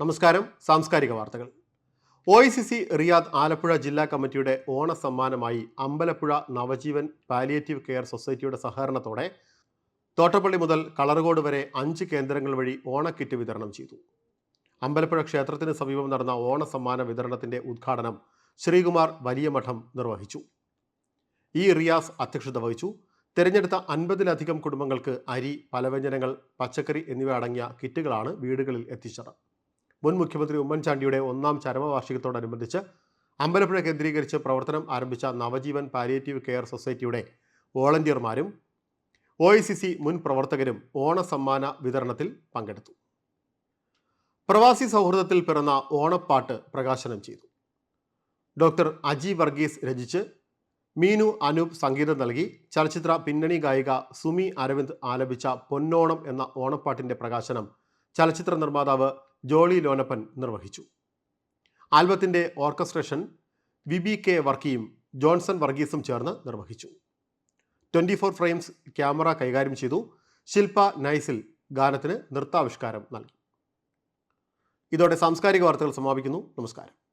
നമസ്കാരം. സാംസ്കാരിക വാർത്തകൾ. O I C C Riyadh Alappuzha ജില്ലാ കമ്മിറ്റിയുടെ ഓണ സമ്മാനമായി അമ്പലപ്പുഴ നവജീവൻ പാലിയേറ്റീവ് കെയർ സൊസൈറ്റിയുടെ സഹകരണത്തോടെ തോട്ടപ്പള്ളി മുതൽ കളറുകോട് വരെ അഞ്ച് കേന്ദ്രങ്ങൾ വഴി ഓണക്കിറ്റ് വിതരണം ചെയ്തു. അമ്പലപ്പുഴ ക്ഷേത്രത്തിന് സമീപം നടന്ന ഓണ സമ്മാന വിതരണത്തിന്റെ ഉദ്ഘാടനം ശ്രീകുമാർ വലിയ മഠം നിർവഹിച്ചു. ഇ റിയാസ് അധ്യക്ഷത വഹിച്ചു. തിരഞ്ഞെടുത്ത അൻപതിലധികം കുടുംബങ്ങൾക്ക് അരി പലവ്യഞ്ജനങ്ങൾ പച്ചക്കറി എന്നിവ അടങ്ങിയ കിറ്റുകളാണ് വീടുകളിൽ എത്തിച്ചത്. മുൻ മുഖ്യമന്ത്രി ഉമ്മൻചാണ്ടിയുടെ ഒന്നാം ചരമവാർഷികത്തോടനുബന്ധിച്ച് അമ്പലപ്പുഴ കേന്ദ്രീകരിച്ച് പ്രവർത്തനം ആരംഭിച്ച നവജീവൻ പാലിയേറ്റീവ് കെയർ സൊസൈറ്റിയുടെ വോളണ്ടിയർമാരും ഒ മുൻ പ്രവർത്തകരും ഓണസമ്മാന വിതരണത്തിൽ പങ്കെടുത്തു. പ്രവാസി സൗഹൃദത്തിൽ പിറന്ന ഓണപ്പാട്ട് പ്രകാശനം ചെയ്തു. ഡോക്ടർ അജി വർഗീസ് രചിച്ച് മീനു അനൂപ് സംഗീതം നൽകി. ചലച്ചിത്ര പിന്നണി ഗായിക സുമി അരവിന്ദ് ആലപിച്ച പൊന്നോണം എന്ന ഓണപ്പാട്ടിന്റെ പ്രകാശനം ചലച്ചിത്ര നിർമ്മാതാവ് ജോളി ലോനപ്പൻ നിർവഹിച്ചു. ആൽബത്തിന്റെ ഓർക്കസ്ട്രേഷൻ വിബി കെ വർക്കിയും ജോൺസൺ വർഗീസും ചേർന്ന് നിർവഹിച്ചു. ട്വന്റി ഫോർ ഫ്രെയിംസ് ക്യാമറ കൈകാര്യം ചെയ്തു. ശില്പ നൈസിൽ ഗാനത്തിന് നൃത്താവിഷ്കാരം നൽകി. ഇതോടെ സാംസ്കാരിക വാർത്തകൾ സമാപിക്കുന്നു. നമസ്കാരം.